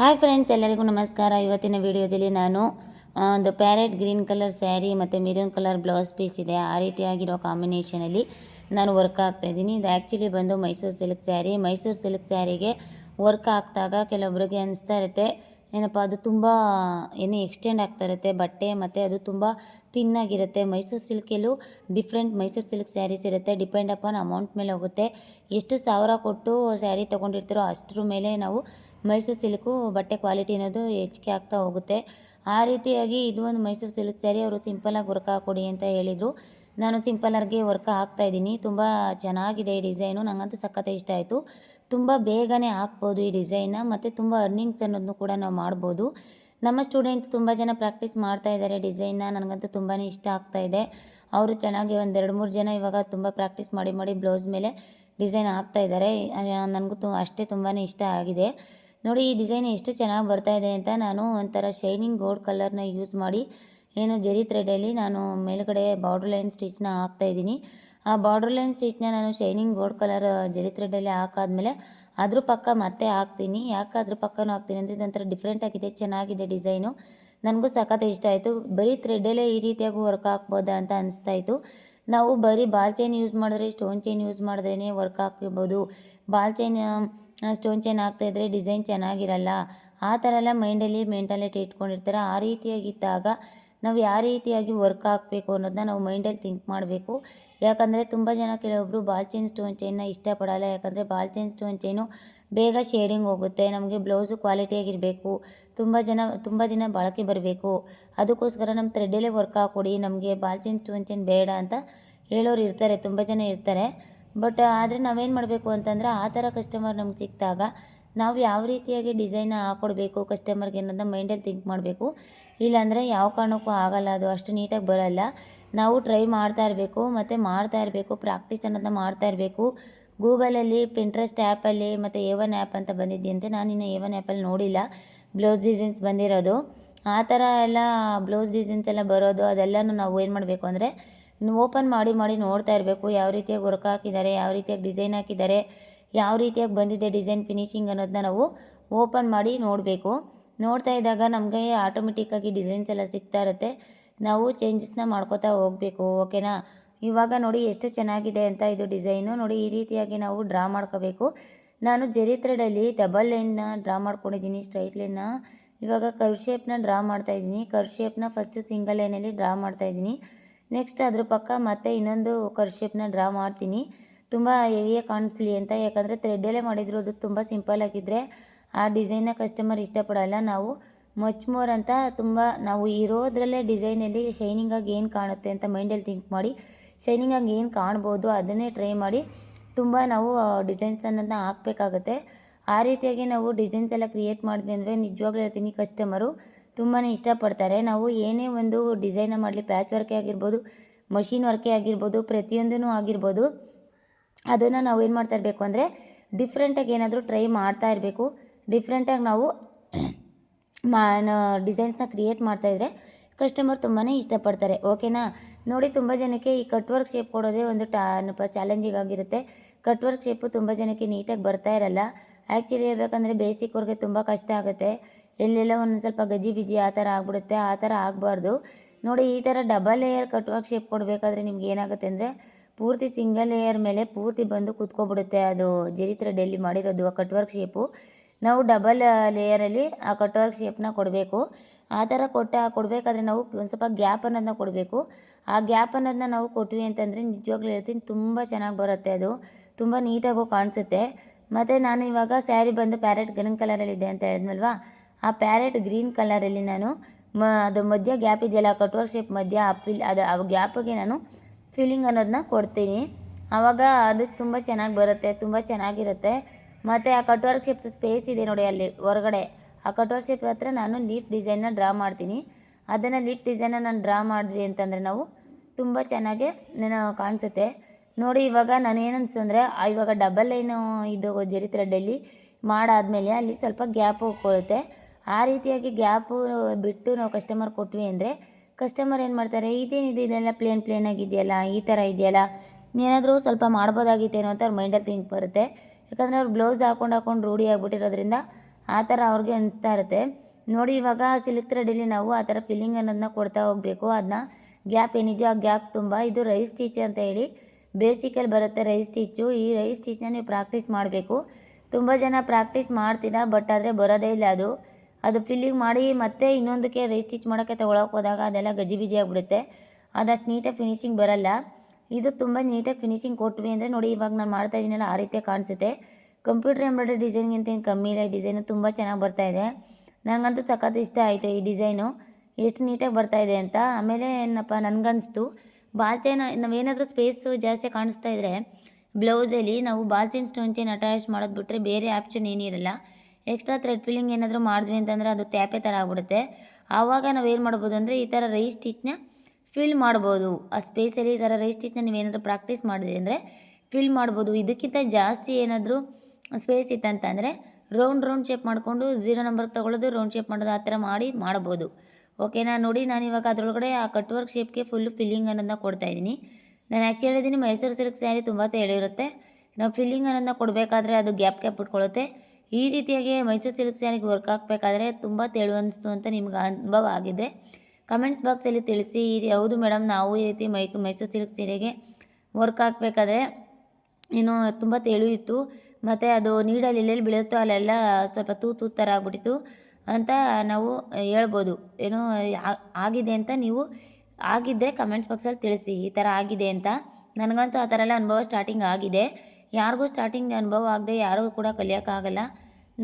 Hi friends ಎಲ್ಲರಿಗೂ ನಮಸ್ಕಾರ. ಇವತ್ತಿನ ವಿಡಿಯೋದಲ್ಲಿ ನಾನು ಒಂದು ಪ್ಯಾರೆಟ್ ಗ್ರೀನ್ ಕಲರ್ ಸ್ಯಾರಿ ಮತ್ತು ಮೆರೂನ್ ಕಲರ್ ಬ್ಲೌಸ್ ಪೀಸ್ ಇದೆ. ಆ ರೀತಿಯಾಗಿರೋ ಕಾಂಬಿನೇಷನಲ್ಲಿ ನಾನು ವರ್ಕ್ ಆಗ್ತಾ ಇದ್ದೀನಿ. ಇದು ಆ್ಯಕ್ಚುಲಿ ಬಂದು Mysuru silk saree Mysuru silk ಸ್ಯಾರಿಗೆ work ಆಗ್ತಾಗ ಕೆಲವೊಬ್ಬರಿಗೆ ಅನಿಸ್ತಾ ಇರುತ್ತೆ. ಏನಪ್ಪ, ಅದು ತುಂಬ, ಏನು ಎಕ್ಸ್ಟೆಂಡ್ ಆಗ್ತಾ ಇರುತ್ತೆ, ಬಟ್ಟೆ ಮತ್ತು ಅದು ತುಂಬ ತಿನ್ನಾಗಿರುತ್ತೆ ಮೈಸೂರು ಸಿಲ್ಕಲ್ಲೂ ಡಿಫ್ರೆಂಟ್ ಮೈಸೂರು ಸಿಲ್ಕ್ ಸ್ಯಾರೀಸ್ ಇರುತ್ತೆ. ಡಿಪೆಂಡ್ ಅಪಾನ್ ಅಮೌಂಟ್ ಮೇಲೆ ಹೋಗುತ್ತೆ. ಎಷ್ಟು ಸಾವಿರ ಕೊಟ್ಟು ಸ್ಯಾರಿ ತೊಗೊಂಡಿರ್ತೀರೋ ಅಷ್ಟರ ಮೇಲೆ ನಾವು ಮೈಸೂರು ಸಿಲ್ಕು ಬಟ್ಟೆ ಕ್ವಾಲಿಟಿ ಅನ್ನೋದು ಹೆಚ್ಚಿಗೆ ಆಗ್ತಾ ಹೋಗುತ್ತೆ. ಆ ರೀತಿಯಾಗಿ ಇದು ಒಂದು ಮೈಸೂರು ಸಿಲ್ಕ್ ಸ್ಯಾರಿ ಅವರು ಸಿಂಪಲಾಗಿ ವರ್ಕ್ ಹಾಕೊಡಿ ಅಂತ ಹೇಳಿದರು. ನಾನು ಸಿಂಪಲಾಗಿ ವರ್ಕ್ ಹಾಕ್ತಾ ಇದ್ದೀನಿ. ತುಂಬ ಚೆನ್ನಾಗಿದೆ ಈ ಡಿಸೈನು. ನನಗಂತೂ ಸಖತ್ ಇಷ್ಟ ಆಯಿತು. ತುಂಬ ಬೇಗನೆ ಹಾಕ್ಬೋದು ಈ ಡಿಸೈನ್ನ ಮತ್ತು ತುಂಬ ಅರ್ನಿಂಗ್ಸ್ ಅನ್ನೋದನ್ನು ಕೂಡ ನಾವು ಮಾಡ್ಬೋದು. ನಮ್ಮ ಸ್ಟೂಡೆಂಟ್ಸ್ ತುಂಬ ಜನ ಪ್ರಾಕ್ಟೀಸ್ ಮಾಡ್ತಾ ಇದ್ದಾರೆ ಡಿಸೈನ್ನ. ನನಗಂತೂ ತುಂಬಾ ಇಷ್ಟ ಆಗ್ತಾ ಇದೆ. ಅವರು ಚೆನ್ನಾಗಿ ಒಂದು ಎರಡು ಮೂರು ಜನ ಇವಾಗ ತುಂಬ ಪ್ರಾಕ್ಟೀಸ್ ಮಾಡಿ ಮಾಡಿ ಬ್ಲೌಸ್ ಮೇಲೆ ಡಿಸೈನ್ ಹಾಕ್ತಾ ಇದ್ದಾರೆ. ನನಗೂ ತು, ಅಷ್ಟೇ ತುಂಬಾ ಇಷ್ಟ ಆಗಿದೆ. ನೋಡಿ, ಈ ಡಿಸೈನ್ ಎಷ್ಟು ಚೆನ್ನಾಗಿ ಬರ್ತಾ ಇದೆ ಅಂತ ನಾನು ಒಂಥರ ಶೈನಿಂಗ್ ಗೋಲ್ಡ್ ಕಲರ್ನ ಯೂಸ್ ಮಾಡಿ, ಏನು ಜರಿ ಥ್ರೆಡಲ್ಲಿ ನಾನು ಮೇಲುಗಡೆ ಬಾರ್ಡ್ರ್ ಲೈನ್ ಸ್ಟಿಚ್ನ ಹಾಕ್ತಾ ಇದ್ದೀನಿ. ಆ ಬಾರ್ಡ್ರ್ ಲೈನ್ ಸ್ಟಿಚ್ನ ನಾನು ಶೈನಿಂಗ್ ಗೋಲ್ಡ್ ಕಲರ್ ಜರಿ ಥ್ರೆಡಲ್ಲಿ ಹಾಕಾದ್ಮೇಲೆ ಅದ್ರ ಪಕ್ಕ ಮತ್ತೆ ಹಾಕ್ತೀನಿ. ಯಾಕೆ ಅದ್ರ ಪಕ್ಕನೂ ಹಾಕ್ತೀನಿ ಅಂದರೆ ಇದೊಂಥರ ಡಿಫ್ರೆಂಟ್ ಆಗಿದೆ, ಚೆನ್ನಾಗಿದೆ ಡಿಸೈನು ನನಗೂ ಸಖತ್ ಇಷ್ಟ ಆಯಿತು. ಬರೀ ಥ್ರೆಡ್ಡಲ್ಲೇ ಈ ರೀತಿಯಾಗಿ ವರ್ಕ್ ಹಾಕ್ಬೋದಾ ಅಂತ ಅನಿಸ್ತಾ ಇತ್ತು. ನಾವು ಬರೀ ಬಾಲ್ ಚೈನ್ ಯೂಸ್ ಮಾಡಿದ್ರೆ, ಸ್ಟೋನ್ ಚೈನ್ ಯೂಸ್ ಮಾಡಿದ್ರೇ ವರ್ಕ್ ಹಾಕಿರ್ಬೋದು ಬಾಲ್ ಚೈನ್ ಸ್ಟೋನ್ ಚೈನ್ ಹಾಕ್ತಾಯಿದ್ರೆ ಡಿಸೈನ್ ಚೆನ್ನಾಗಿರಲ್ಲ. ಆ ಥರ ಎಲ್ಲ ಮೈಂಡಲ್ಲಿ ಮೆಂಟಾಲಿಟಿ ಇಟ್ಕೊಂಡಿರ್ತಾರೆ. ಆ ರೀತಿಯಾಗಿದ್ದಾಗ ನಾವು ಯಾವ ರೀತಿಯಾಗಿ ವರ್ಕ್ ಹಾಕಬೇಕು ಅನ್ನೋದನ್ನ ನಾವು ಮೈಂಡಲ್ಲಿ ಥಿಂಕ್ ಮಾಡಬೇಕು. ಯಾಕಂದರೆ ತುಂಬ ಜನ ಕೆಲವೊಬ್ಬರು ಬಾಲ್ ಚೈನ್ ಸ್ಟೋನ್ ಚೈನ್ನ ಇಷ್ಟಪಡಲ್ಲ. ಯಾಕಂದರೆ ಬಾಲ್ ಚೈನ್ ಸ್ಟೋನ್ ಚೈನು ಬೇಗ ಶೇಡಿಂಗ್ ಹೋಗುತ್ತೆ, ನಮಗೆ ಬ್ಲೌಸು ಕ್ವಾಲಿಟಿಯಾಗಿರಬೇಕು ತುಂಬ ಜನ, ತುಂಬ ದಿನ ಬಾಳಿಕೆ ಬರಬೇಕು. ಅದಕ್ಕೋಸ್ಕರ ನಮ್ಮ ಥ್ರೆಡ್ಡಲ್ಲೇ ವರ್ಕ್ ಹಾಕ್ಕೊಡಿ, ನಮಗೆ ಬಾಲ್ ಚೈನ್ ಸ್ಟೋನ್ ಚೈನ್ ಬೇಡ ಅಂತ ಹೇಳೋರು ಇರ್ತಾರೆ, ತುಂಬ ಜನ ಇರ್ತಾರೆ. ಬಟ್ ಆದರೆ ನಾವೇನು ಮಾಡಬೇಕು ಅಂತಂದರೆ ಆ ಥರ ಕಸ್ಟಮರ್ ನಮ್ಗೆ ಸಿಕ್ಕಿದಾಗ ನಾವು ಯಾವ ರೀತಿಯಾಗಿ ಡಿಸೈನ್ ಹಾಕ್ಕೊಡ್ಬೇಕು ಕಸ್ಟಮರ್ಗೆ ಅನ್ನೋದನ್ನ ಮೈಂಡಲ್ಲಿ ಥಿಂಕ್ ಮಾಡಬೇಕು. ಇಲ್ಲಾಂದರೆ ಯಾವ ಕಾರಣಕ್ಕೂ ಆಗಲ್ಲ, ಅದು ಅಷ್ಟು ನೀಟಾಗಿ ಬರಲ್ಲ. ನಾವು ಟ್ರೈ ಮಾಡ್ತಾ ಇರಬೇಕು, ಮತ್ತು ಮಾಡ್ತಾ ಇರಬೇಕು ಪ್ರಾಕ್ಟೀಸ್ ಅನ್ನೋದನ್ನ ಮಾಡ್ತಾ ಇರಬೇಕು. ಗೂಗಲಲ್ಲಿ ಪಿಂಟ್ರೆಸ್ಟ್ ಆ್ಯಪಲ್ಲಿ ಮತ್ತು ಎ ಒನ್ ಆ್ಯಪ್ ಅಂತ ಬಂದಿದೆಯಂತೆ. ನಾನು ಇನ್ನು ಎ ಒನ್ ಆ್ಯಪಲ್ಲಿ ನೋಡಿಲ್ಲ. ಬ್ಲೌಸ್ ಡಿಸೈನ್ಸ್ ಬಂದಿರೋದು. ಆ ಥರ ಎಲ್ಲ ಬ್ಲೌಸ್ ಡಿಸೈನ್ಸ್ ಎಲ್ಲ ಬರೋದು, ಅದೆಲ್ಲನೂ ನಾವು ಏನು ಮಾಡಬೇಕು ಅಂದರೆ, ಓಪನ್ ಮಾಡಿ ಮಾಡಿ ನೋಡ್ತಾ ಇರಬೇಕು. ಯಾವ ರೀತಿಯಾಗಿ ವರ್ಕ್ ಹಾಕಿದ್ದಾರೆ, ಯಾವ ರೀತಿಯಾಗಿ ಡಿಸೈನ್ ಹಾಕಿದ್ದಾರೆ. ಯಾವ ರೀತಿಯಾಗಿ ಬಂದಿದೆ ಡಿಸೈನ್ ಫಿನಿಶಿಂಗ್ ಅನ್ನೋದನ್ನ ನಾವು ಓಪನ್ ಮಾಡಿ ನೋಡಬೇಕು. ನೋಡ್ತಾ ಇದ್ದಾಗ ನಮಗೆ ಆಟೋಮೆಟಿಕ್ಕಾಗಿ ಡಿಸೈನ್ಸ್ ಎಲ್ಲ ಸಿಗ್ತಾ ಇರುತ್ತೆ. ನಾವು ಚೇಂಜಸ್ನ ಮಾಡ್ಕೋತಾ ಹೋಗಬೇಕು ಓಕೆನಾ ಇವಾಗ ನೋಡಿ ಎಷ್ಟು ಚೆನ್ನಾಗಿದೆ ಅಂತ ಇದು ಡಿಸೈನು ನೋಡಿ ಈ ರೀತಿಯಾಗಿ ನಾವು ಡ್ರಾ ಮಾಡ್ಕೋಬೇಕು. ನಾನು ಜರಿ ಥ್ರೆಡಲ್ಲಿ ಡಬಲ್ ಲೈನ್ನ ಡ್ರಾ ಮಾಡ್ಕೊಂಡಿದ್ದೀನಿ ಸ್ಟ್ರೈಟ್ ಲೈನ್ನ ಇವಾಗ ಕರ್ ಶೇಪ್ನ ಡ್ರಾ ಮಾಡ್ತಾ ಇದ್ದೀನಿ. ಕರ್ವ್ ಶೇಪ್ನ ಫಸ್ಟು ಸಿಂಗಲ್ ಲೈನಲ್ಲಿ ಡ್ರಾ ಮಾಡ್ತಾ ಇದ್ದೀನಿ. ನೆಕ್ಸ್ಟ್ ಅದ್ರ ಪಕ್ಕ ಮತ್ತೆ ಇನ್ನೊಂದು ಕರ್ ಶೇಪ್ನ ಡ್ರಾ ಮಾಡ್ತೀನಿ. ತುಂಬ ಹೆವಿಯಾಗಿ ಕಾಣಿಸ್ಲಿ ಅಂತ. ಯಾಕಂದರೆ ಥ್ರೆಡ್ಡಲ್ಲೇ ಮಾಡಿದ್ರು ಅದು ತುಂಬ ಸಿಂಪಲ್ ಆಗಿದ್ದರೆ ಆ ಡಿಸೈನ್ನ ಕಸ್ಟಮರ್ ಇಷ್ಟಪಡಲ್ಲ. ನಾವು ಮಚ್ ಮೋರ್ ಅಂತ ತುಂಬ ನಾವು ಇರೋದ್ರಲ್ಲೇ ಡಿಸೈನಲ್ಲಿ ಶೈನಿಂಗಾಗಿ ಏನು ಕಾಣುತ್ತೆ ಅಂತ ಮೈಂಡಲ್ಲಿ ಥಿಂಕ್ ಮಾಡಿ ಶೈನಿಂಗಾಗಿ ಏನು ಕಾಣ್ಬೋದು ಅದನ್ನೇ ಟ್ರೈ ಮಾಡಿ ತುಂಬ ನಾವು ಡಿಸೈನ್ಸ್ ಅನ್ನೋದನ್ನ ಹಾಕಬೇಕಾಗತ್ತೆ. ಆ ರೀತಿಯಾಗಿ ನಾವು ಡಿಸೈನ್ಸ್ ಎಲ್ಲ ಕ್ರಿಯೇಟ್ ಮಾಡಿದ್ವಿ ಅಂದರೆ ನಿಜವಾಗ್ಲೂ ಹೇಳ್ತೀನಿ ಕಸ್ಟಮರು ತುಂಬಾ ಇಷ್ಟಪಡ್ತಾರೆ. ನಾವು ಏನೇ ಒಂದು ಡಿಸೈನ ಮಾಡಲಿ ಪ್ಯಾಚ್ ವರ್ಕೇ ಆಗಿರ್ಬೋದು ಮಷಿನ್ ವರ್ಕೇ ಆಗಿರ್ಬೋದು ಪ್ರತಿಯೊಂದೂ ಆಗಿರ್ಬೋದು ಅದನ್ನು ನಾವು ಏನು ಮಾಡ್ತಾ ಇರಬೇಕು ಅಂದರೆ ಡಿಫ್ರೆಂಟಾಗಿ ಏನಾದರೂ ಟ್ರೈ ಮಾಡ್ತಾ ಇರಬೇಕು. ಡಿಫ್ರೆಂಟಾಗಿ ನಾವು ಮಾ ಡಿಸೈನ್ಸ್ನ ಕ್ರಿಯೇಟ್ ಮಾಡ್ತಾಯಿದ್ರೆ ಕಸ್ಟಮರ್ ತುಂಬಾ ಇಷ್ಟಪಡ್ತಾರೆ. ಓಕೆನಾ ನೋಡಿ ತುಂಬ ಜನಕ್ಕೆ ಈ ಕಟ್ ವರ್ಕ್ ಶೇಪ್ ಕೊಡೋದೇ ಒಂದು ಟಾ ಚಾಲೆಂಜಿಂಗ್ ಆಗಿರುತ್ತೆ. ಕಟ್ ವರ್ಕ್ ಶೇಪು ತುಂಬ ಜನಕ್ಕೆ ನೀಟಾಗಿ ಬರ್ತಾ ಇರಲ್ಲ. ಆ್ಯಕ್ಚುಲಿ ಹೇಳ್ಬೇಕಂದ್ರೆ ಬೇಸಿಕ್ ಅವ್ರಿಗೆ ತುಂಬ ಕಷ್ಟ ಆಗುತ್ತೆ. ಎಲ್ಲೆಲ್ಲ ಒಂದೊಂದು ಸ್ವಲ್ಪ ಗಜಿ ಬಿಜಿ ಆ ಥರ ಆಗ್ಬಿಡುತ್ತೆ. ಆ ಥರ ಆಗಬಾರ್ದು. ನೋಡಿ ಈ ಥರ double layer cut work shape ಕೊಡಬೇಕಾದ್ರೆ ನಿಮ್ಗೆ ಏನಾಗುತ್ತೆ ಅಂದರೆ ಪೂರ್ತಿ ಸಿಂಗಲ್ ಲೇಯರ್ ಮೇಲೆ ಪೂರ್ತಿ ಬಂದು ಕೂತ್ಕೊಬಿಡುತ್ತೆ. ಅದು ಜರಿ ಥ್ರೆಡ್ಡಲ್ಲಿ ಮಾಡಿರೋದು ಆ ಕಟ್ ವರ್ಕ್ ಶೇಪು ನಾವು ಡಬಲ್ ಲೇಯರಲ್ಲಿ ಆ ಕಟ್ ವರ್ಕ್ ಶೇಪ್ನ ಕೊಡಬೇಕು. ಆ ಥರ ಕೊಟ್ಟ ಕೊಡಬೇಕಾದ್ರೆ ನಾವು ಒಂದು ಸ್ವಲ್ಪ ಗ್ಯಾಪ್ ಅನ್ನೋದನ್ನ ಕೊಡಬೇಕು. ಆ ಗ್ಯಾಪ್ ಅನ್ನೋದನ್ನ ನಾವು ಕೊಟ್ವಿ ಅಂತಂದರೆ ನಿಜವಾಗ್ಲೂ ಹೇಳ್ತೀನಿ ತುಂಬ ಚೆನ್ನಾಗಿ ಬರುತ್ತೆ ಅದು. ತುಂಬ ನೀಟಾಗೂ ಕಾಣಿಸುತ್ತೆ. ಮತ್ತು ನಾನು ಇವಾಗ ಸ್ಯಾರಿ ಬಂದು ಪ್ಯಾರೆಟ್ ಗ್ರೀನ್ ಕಲರಲ್ಲಿದೆ ಅಂತ ಹೇಳಿದ್ನಲ್ವಾ? ಆ ಪ್ಯಾರೆಟ್ ಗ್ರೀನ್ ಕಲರಲ್ಲಿ ನಾನು ಮ, ಅದು ಮಧ್ಯ ಗ್ಯಾಪ್ ಇದೆಯಲ್ಲ ಕಟ್ವರ್ ಶೇಪ್ ಮಧ್ಯ ಅಪ್ಪಿಲ್ ಅದು ಆ ಗ್ಯಾಪಿಗೆ ನಾನು ಫಿಲ್ಲಿಂಗ್ ಅನ್ನೋದನ್ನ ಕೊಡ್ತೀನಿ. ಆವಾಗ ಅದು ತುಂಬ ಚೆನ್ನಾಗಿ ಬರುತ್ತೆ, ತುಂಬ ಚೆನ್ನಾಗಿರುತ್ತೆ. ಮತ್ತು ಆ ಕಟ್ವರ್ಕ್ ಶೇಪ್ ಸ್ಪೇಸ್ ಇದೆ ನೋಡಿ ಅಲ್ಲಿ, ಹೊರಗಡೆ. ಆ ಕಟ್ವರ್ಕ್ ಶೇಪ್ ಹತ್ರ ನಾನು ಲೀಫ್ ಡಿಸೈನ್ನ ಡ್ರಾ ಮಾಡ್ತೀನಿ. ಅದನ್ನು ಲೀಫ್ ಡಿಸೈನ್ನ ನಾನು ಡ್ರಾ ಮಾಡಿದ್ವಿ ಅಂತಂದರೆ ನಾವು ತುಂಬ ಚೆನ್ನಾಗಿ ನಾನು ಕಾಣಿಸುತ್ತೆ. ನೋಡಿ ಇವಾಗ ನಾನು ಏನು ಅನಿಸ್ತು ಅಂದರೆ ಇವಾಗ ಡಬಲ್ ಲೈನು ಇದು ಜರಿ ಥ್ರೆಡ್ಡಲ್ಲಿ ಮಾಡಾದಮೇಲೆ ಅಲ್ಲಿ ಸ್ವಲ್ಪ ಗ್ಯಾಪ್ ಹೋಗ್ಕೊಳ್ಳುತ್ತೆ ಆ ರೀತಿಯಾಗಿ ಗ್ಯಾಪು ಬಿಟ್ಟು ನಾವು ಕಸ್ಟಮರ್ ಕೊಟ್ವಿ ಅಂದರೆ ಕಸ್ಟಮರ್ ಏನು ಮಾಡ್ತಾರೆ, ಇದೇನಿದೆ, ಇದೆಲ್ಲ ಪ್ಲೇನ್ ಪ್ಲೇನ್ ಆಗಿದೆಯಲ್ಲ, ಈ ಥರ ಇದೆಯಲ್ಲ, ಏನಾದರೂ ಸ್ವಲ್ಪ ಮಾಡ್ಬೋದಾಗಿತ್ತೇನೋ ಅಂತ ಅವ್ರ ಮೈಂಡಲ್ಲಿ ಥಿಂಕ್ ಬರುತ್ತೆ. ಯಾಕಂದರೆ ಅವ್ರು ಬ್ಲೌಸ್ ಹಾಕೊಂಡು ಹಾಕೊಂಡು ರೂಢಿ ಆಗಿಬಿಟ್ಟಿರೋದ್ರಿಂದ ಆ ಥರ ಅವ್ರಿಗೆ ಅನಿಸ್ತಾ ಇರುತ್ತೆ. ನೋಡಿ, ಇವಾಗ ಸಿಲ್ಕ್ ಥ್ರೆಡಲ್ಲಿ ನಾವು ಆ ಥರ ಫಿಲ್ಲಿಂಗ್ ಅನ್ನೋದನ್ನ ಕೊಡ್ತಾ ಹೋಗಬೇಕು. ಅದನ್ನ ಗ್ಯಾಪ್ ಏನಿದೆಯೋ ಆ ಗ್ಯಾಪ್ ತುಂಬ, ಇದು ರೈಸ್ ಸ್ಟಿಚ್ ಅಂತ ಹೇಳಿ ಬೇಸಿಕಲ್ಲಿ ಬರುತ್ತೆ ರೈಸ್ ಸ್ಟಿಚ್ಚು ಈ ರೈಸ್ ಸ್ಟಿಚ್ನ ನೀವು ಪ್ರಾಕ್ಟೀಸ್ ಮಾಡಬೇಕು. ತುಂಬ ಜನ ಪ್ರಾಕ್ಟೀಸ್ ಮಾಡ್ತೀರಾ ಬಟ್ ಆದರೆ ಬರೋದೇ ಇಲ್ಲ ಅದು. ಅದು ಫಿಲ್ಲಿಂಗ್ ಮಾಡಿ ಮತ್ತೆ ಇನ್ನೊಂದಕ್ಕೆ ರೈಸ್ ಸ್ಟಿಚ್ ಮಾಡೋಕ್ಕೆ ತೊಗೊಳಕ್ಕೆ ಹೋದಾಗ ಅದೆಲ್ಲ ಗಜಿಬಿಜಿ ಆಗಿಬಿಡುತ್ತೆ. ಅದಷ್ಟು ನೀಟಾಗಿ ಫಿನಿಶಿಂಗ್ ಬರಲ್ಲ. ಇದು ತುಂಬ ನೀಟಾಗಿ ಫಿನಿಶಿಂಗ್ ಕೊಟ್ವಿ ಅಂದರೆ ನೋಡಿ ಇವಾಗ ನಾನು ಮಾಡ್ತಾ ಇದ್ದೀನಲ್ಲ, ಆ ರೀತಿ ಕಾಣಿಸುತ್ತೆ. ಕಂಪ್ಯೂಟರ್ ಎಂಬ್ರಾಯ್ಡ್ರಿ ಡಿಸೈನ್ಗಿಂತ ಏನು ಕಮ್ಮಿ ಇಲ್ಲ, ಈ ಡಿಸೈನು ತುಂಬ ಚೆನ್ನಾಗಿ ಬರ್ತಾ ಇದೆ. ನನಗಂತೂ ಸಖತ್ ಇಷ್ಟ ಆಯಿತು ಈ ಡಿಸೈನು ಎಷ್ಟು ನೀಟಾಗಿ ಬರ್ತಾ ಇದೆ ಅಂತ. ಆಮೇಲೆ ಏನಪ್ಪ ನನಗನ್ನಿಸ್ತು ಚೈನ್, ನಾವೇನಾದರೂ ಸ್ಪೇಸು ಜಾಸ್ತಿ ಕಾಣಿಸ್ತಾ ಇದ್ದರೆ ಬ್ಲೌಸಲ್ಲಿ ನಾವು ball chain stone chain attach ಮಾಡೋದು ಬಿಟ್ಟರೆ ಬೇರೆ ಆಪ್ಷನ್ ಏನಿರಲ್ಲ. ಎಕ್ಸ್ಟ್ರಾ ಥ್ರೆಡ್ ಫಿಲ್ಲಿಂಗ್ ಏನಾದರೂ ಮಾಡಿದ್ವಿ ಅಂತಂದರೆ ಅದು ತ್ಯಾಪೆ ಥರ ಆಗ್ಬಿಡುತ್ತೆ. ಆವಾಗ ನಾವು ಏನು ಮಾಡ್ಬೋದು ಅಂದರೆ ಈ ಥರ ರೈಸ್ ಸ್ಟಿಚ್ನ ಫಿಲ್ ಮಾಡ್ಬೋದು. ಆ ಸ್ಪೇಸಲ್ಲಿ ಈ ಥರ ರೈಸ್ ಸ್ಟಿಚ್ನ ನೀವೇನಾದರೂ ಪ್ರಾಕ್ಟೀಸ್ ಮಾಡಿದ್ರಿ ಅಂದರೆ ಫಿಲ್ ಮಾಡ್ಬೋದು. ಇದಕ್ಕಿಂತ ಜಾಸ್ತಿ ಏನಾದರೂ ಸ್ಪೇಸ್ ಇತ್ತಂತಂದರೆ ರೌಂಡ್ ರೌಂಡ್ ಶೇಪ್ ಮಾಡಿಕೊಂಡು ಝೀರೋ ನಂಬರ್ಗೆ ತೊಗೊಳ್ಳೋದು ರೌಂಡ್ ಶೇಪ್ ಮಾಡೋದು ಆ ಥರ ಮಾಡಿ ಮಾಡ್ಬೋದು. ಓಕೆನಾ ನೋಡಿ ನಾನು ಇವಾಗ ಅದರೊಳಗಡೆ ಆ ಕಟ್ ವರ್ಕ್ ಶೇಪ್ಗೆ ಫುಲ್ಲು ಫಿಲ್ಲಿಂಗ್ ಅನ್ನೋದನ್ನ ಕೊಡ್ತಾ ಇದ್ದೀನಿ. ನಾನು ಆ್ಯಕ್ಚುಲಿ ಹೇಳಿದ್ದೀನಿ ಮೈಸೂರು ಸಿಲ್ಕ್ ಸ್ಯಾರಿ ತುಂಬ ತೇಳಿರುತ್ತೆ ನಾವು ಫಿಲ್ಲಿಂಗ್ ಅನ್ನೋದನ್ನ ಕೊಡಬೇಕಾದ್ರೆ ಅದು ಗ್ಯಾಪ್ ಗ್ಯಾಪ್ ಬಿಟ್ಕೊಳ್ಳುತ್ತೆ ಈ ರೀತಿಯಾಗಿ ಮೈಸೂರು ಸಿಲ್ಕ್ ಸ್ಯಾರಿಗೆ ವರ್ಕ್ ಹಾಕಬೇಕಾದ್ರೆ ತುಂಬ ತೆಳು ಅನಿಸ್ತು ಅಂತ ನಿಮ್ಗೆ ಅನುಭವ ಆಗಿದೆ ಕಮೆಂಟ್ಸ್ ಬಾಕ್ಸಲ್ಲಿ ತಿಳಿಸಿ. ಈ ಹೌದು ಮೇಡಮ್ ನಾವು ಈ ರೀತಿ ಮೈ, ಮೈಸೂರು ಸಿಲ್ಕ್ ಸೀರೆಗೆ ವರ್ಕ್ ಹಾಕಬೇಕಾದ್ರೆ ಏನು ತುಂಬ ತೆಳು ಇತ್ತು. ಮತ್ತು ಅದು ನೀಡಲ್ಲಿ ಎಲ್ಲೆಲ್ಲಿ ಬೀಳುತ್ತೋ ಅಲ್ಲೆಲ್ಲ ಸ್ವಲ್ಪ ತೂ ತೂ ಥರ ಆಗ್ಬಿಟ್ಟಿತ್ತು ಅಂತ ನಾವು ಹೇಳ್ಬೋದು. ಏನು ಆಗಿದೆ ಅಂತ ನೀವು ಆಗಿದ್ದರೆ ಕಮೆಂಟ್ಸ್ ಬಾಕ್ಸಲ್ಲಿ ತಿಳಿಸಿ. ಈ ಥರ ಆಗಿದೆ ಅಂತ. ನನಗಂತೂ ಆ ಥರ ಎಲ್ಲ ಅನುಭವ ಸ್ಟಾರ್ಟಿಂಗ್ ಆಗಿದೆ. ಯಾರಿಗೂ ಸ್ಟಾರ್ಟಿಂಗ್ ಅನುಭವ ಆಗದೆ ಯಾರಿಗೂ ಕೂಡ ಕಲಿಯೋಕ್ಕಾಗಲ್ಲ.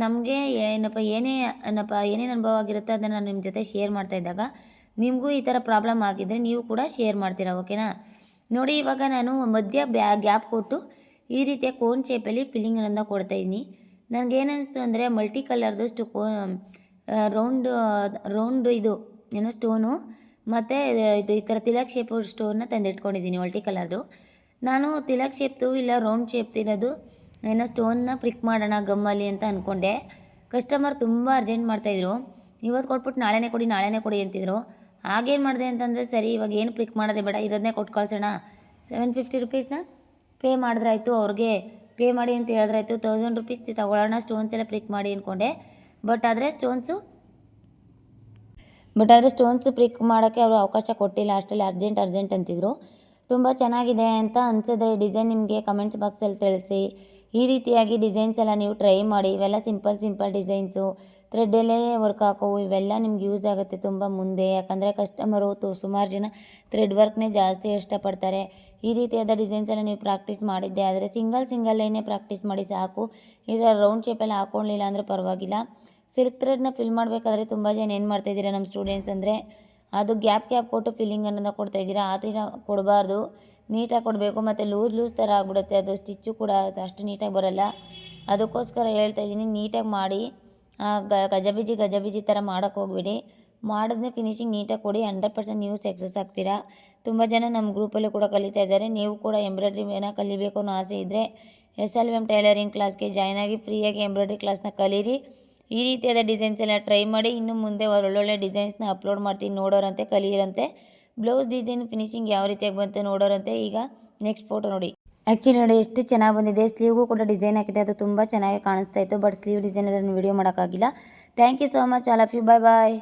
ನಮಗೆ ಏನಪ್ಪ, ಏನೇ ಏನಪ್ಪ, ಏನೇನು ಅನುಭವ ಆಗಿರುತ್ತೆ ಅದನ್ನು ನಾನು ನಿಮ್ಮ ಜೊತೆ ಶೇರ್ ಮಾಡ್ತಾ ಇದ್ದಾಗ ನಿಮಗೂ ಈ ಥರ ಪ್ರಾಬ್ಲಮ್ ಆಗಿದ್ದರೆ ನೀವು ಕೂಡ ಶೇರ್ ಮಾಡ್ತೀರಾ ಓಕೆನಾ ನೋಡಿ, ಇವಾಗ ನಾನು ಮಧ್ಯ ಬ್ಯಾ ಗ್ಯಾಪ್ ಕೊಟ್ಟು ಈ ರೀತಿಯ ಕೋನ್ ಶೇಪಲ್ಲಿ ಫಿಲ್ಲಿಂಗನ್ನು ಕೊಡ್ತಾ ಇದ್ದೀನಿ. ನನಗೇನು ಅನಿಸ್ತು ಅಂದರೆ ಮಲ್ಟಿ ಕಲರ್ದು ಸ್ಟು ಕೋ ರೌಂಡು ರೌಂಡ್ ಇದು, ಏನೋ ಸ್ಟೋನು ಮತ್ತು ಇದು, ಈ ಥರ ತಿಲಕ್ ಶೇಪ್ ಸ್ಟೋನ್ನ ತಂದಿಟ್ಕೊಂಡಿದ್ದೀನಿ ಮಲ್ಟಿ ಕಲರ್ದು ನಾನು ತಿಲಕ್ ಶೇಪ್ತು ಇಲ್ಲ ರೌಂಡ್ ಶೇಪ್ ಇರೋದು. ಏನೋ ಸ್ಟೋನ್ನ ಪ್ರಿಕ್ ಮಾಡೋಣ ಗಮ್ಮಲ್ಲಿ ಅಂತ ಅಂದ್ಕೊಂಡೆ ಕಸ್ಟಮರ್ ತುಂಬ ಅರ್ಜೆಂಟ್ ಮಾಡ್ತಾಯಿದ್ರು ಇವತ್ತು ಕೊಟ್ಬಿಟ್ಟು ನಾಳೆನೇ ಕೊಡಿ ನಾಳೆನೇ ಕೊಡಿ ಅಂತಿದ್ರು. ಆಗೇನು ಮಾಡಿದೆ ಅಂತಂದರೆ, ಸರಿ, ಇವಾಗ ಏನು ಪ್ರಿಕ್ ಮಾಡೋದೇ ಬೇಡ ಇರೋದನ್ನೇ ಕೊಟ್ಟು ಕಳ್ಸೋಣ. ಸೆವೆನ್ ಫಿಫ್ಟಿ ರುಪೀಸ್ನ ಪೇ ಮಾಡಿದ್ರಾಯ್ತು ಅವ್ರಿಗೆ. ಪೇ ಮಾಡಿ ಅಂತ ಹೇಳಿದ್ರಾಯ್ತು ತೌಸಂಡ್ ರುಪೀಸ್ ತಗೊಳ್ಳೋಣ ಸ್ಟೋನ್ಸ್ ಎಲ್ಲ ಪ್ರಿಕ್ ಮಾಡಿ ಅಂದ್ಕೊಂಡೆ ಬಟ್ ಆದರೆ ಸ್ಟೋನ್ಸು ಬಟ್ ಆದರೆ ಸ್ಟೋನ್ಸ್ ಪ್ರಿಕ್ ಮಾಡೋಕ್ಕೆ ಅವರು ಅವಕಾಶ ಕೊಟ್ಟಿಲ್ಲ, ಅಷ್ಟರಲ್ಲಿ ಅರ್ಜೆಂಟ್ ಅರ್ಜೆಂಟ್ ಅಂತಿದ್ರು. ತುಂಬ ಚೆನ್ನಾಗಿದೆ ಅಂತ ಅನಿಸಿದ್ರೆ ಡಿಸೈನ್ ನಿಮಗೆ ಕಮೆಂಟ್ಸ್ ಬಾಕ್ಸಲ್ಲಿ ತಿಳಿಸಿ. ಈ ರೀತಿಯಾಗಿ ಡಿಸೈನ್ಸ್ ಎಲ್ಲ ನೀವು ಟ್ರೈ ಮಾಡಿ, ಇವೆಲ್ಲ ಸಿಂಪಲ್ ಸಿಂಪಲ್ ಡಿಸೈನ್ಸು ಥ್ರೆಡ್ಡಲ್ಲೇ ವರ್ಕ್ ಹಾಕೋವು ಇವೆಲ್ಲ ನಿಮ್ಗೆ ಯೂಸ್ ಆಗುತ್ತೆ ತುಂಬ ಮುಂದೆ. ಯಾಕಂದರೆ ಕಸ್ಟಮರು ತು ಸುಮಾರು ಜನ ಥ್ರೆಡ್ ವರ್ಕ್ನೇ ಜಾಸ್ತಿ ಇಷ್ಟಪಡ್ತಾರೆ. ಈ ರೀತಿಯಾದ ಡಿಸೈನ್ಸ್ ಎಲ್ಲ ನೀವು ಪ್ರಾಕ್ಟೀಸ್ ಮಾಡಿದ್ದೆ ಆದರೆ ಸಿಂಗಲ್ ಸಿಂಗಲ್ಲೇನೇ ಪ್ರಾಕ್ಟೀಸ್ ಮಾಡಿ ಸಾಕು. ಈ ಥರ ರೌಂಡ್ ಶೇಪೆಲ್ಲ ಹಾಕ್ಕೊಳ್ಳಿಲ್ಲ ಅಂದರೆ ಪರವಾಗಿಲ್ಲ. ಸಿಲ್ಕ್ ಥ್ರೆಡ್ನ ಫಿಲ್ ಮಾಡಬೇಕಾದ್ರೆ ತುಂಬ ಜನ ಏನು ಮಾಡ್ತಾಯಿದ್ದೀರಾ ನಮ್ಮ ಸ್ಟೂಡೆಂಟ್ಸ್ ಅಂದರೆ ಅದು ಗ್ಯಾಪ್ ಗ್ಯಾಪ್ ಕೊಟ್ಟು ಫಿಲ್ಲಿಂಗ್ ಅನ್ನೋದನ್ನ ಕೊಡ್ತಾ ಇದ್ದೀರಾ? ಆ ಥರ ಕೊಡಬಾರ್ದು. ನೀಟಾಗಿ ಕೊಡಬೇಕು. ಮತ್ತು ಲೂಸ್ ಲೂಸ್ ಥರ ಆಗ್ಬಿಡುತ್ತೆ. ಅದು ಸ್ಟಿಚ್ಚು ಕೂಡ ಅಷ್ಟು ನೀಟಾಗಿ ಬರೋಲ್ಲ. ಅದಕ್ಕೋಸ್ಕರ ಹೇಳ್ತಾ ಇದ್ದೀನಿ, ನೀಟಾಗಿ ಮಾಡಿ. ಗಜಬಿಜಿ ಗಜಬಿಜಿ ಥರ ಮಾಡೋಕ್ಕೆ ಹೋಗ್ಬೇಡಿ. ಮಾಡಿದ್ನೇ ಫಿನಿಶಿಂಗ್ ನೀಟಾಗಿ ಕೊಡಿ. ಹಂಡ್ರೆಡ್ ಪರ್ಸೆಂಟ್ ನೀವು ಸಕ್ಸಸ್ ಆಗ್ತೀರಾ. ತುಂಬ ಜನ ನಮ್ಮ ಗ್ರೂಪಲ್ಲೂ ಕೂಡ ಕಲಿತಾ ಇದ್ದಾರೆ. ನೀವು ಕೂಡ ಎಂಬ್ರಾಯ್ಡ್ರಿ ಏನೋ ಕಲಿಬೇಕು ಅನ್ನೋ ಆಸೆ ಇದ್ದರೆ ಎಸ್ ಎಲ್ ಎಂ ಟೈಲರಿಂಗ್ ಕ್ಲಾಸ್ಗೆ ಜಾಯ್ನ್ ಆಗಿ ಫ್ರೀಯಾಗಿ ಎಂಬ್ರಾಯ್ಡ್ರಿ ಕ್ಲಾಸ್ನ ಕಲೀರಿ. ಈ ರೀತಿಯಾದ ಡಿಸೈನ್ಸ್ ಎಲ್ಲ ಟ್ರೈ ಮಾಡಿ ಇನ್ನು ಮುಂದೆ ಒಳ್ಳೊಳ್ಳೆ ಡಿಸೈನ್ಸ್ನ ಅಪ್ಲೋಡ್ ಮಾಡ್ತೀನಿ, ನೋಡೋರಂತೆ, ಕಲಿಯರಂತೆ. ಬ್ಲೌಸ್ ಡಿಸೈನ್ ಫಿನಿಶಿಂಗ್ ಯಾವ ರೀತಿಯಾಗಿ ಬಂತು ನೋಡೋರಂತೆ. ಈಗ ನೆಕ್ಸ್ಟ್ ಫೋಟೋ ನೋಡಿ. ಆ್ಯಕ್ಚುಲಿ ನೋಡಿ, ಎಷ್ಟು ಚೆನ್ನಾಗಿ ಬಂದಿದೆ. ಸ್ಲೀವ್ಗೂ ಕೂಡ ಡಿಸೈನ್ ಹಾಕಿದೆ. ಅದು ತುಂಬ ಚೆನ್ನಾಗಿ ಕಾಣಿಸ್ತಾ ಇತ್ತು. ಬಟ್ ಸ್ಲೀವ್ ಡಿಸೈನ್ ಎಲ್ಲ ವಿಡಿಯೋ ಮಾಡೋಕ್ಕಾಗಿಲ್ಲ. Thank you so much all of you bye bye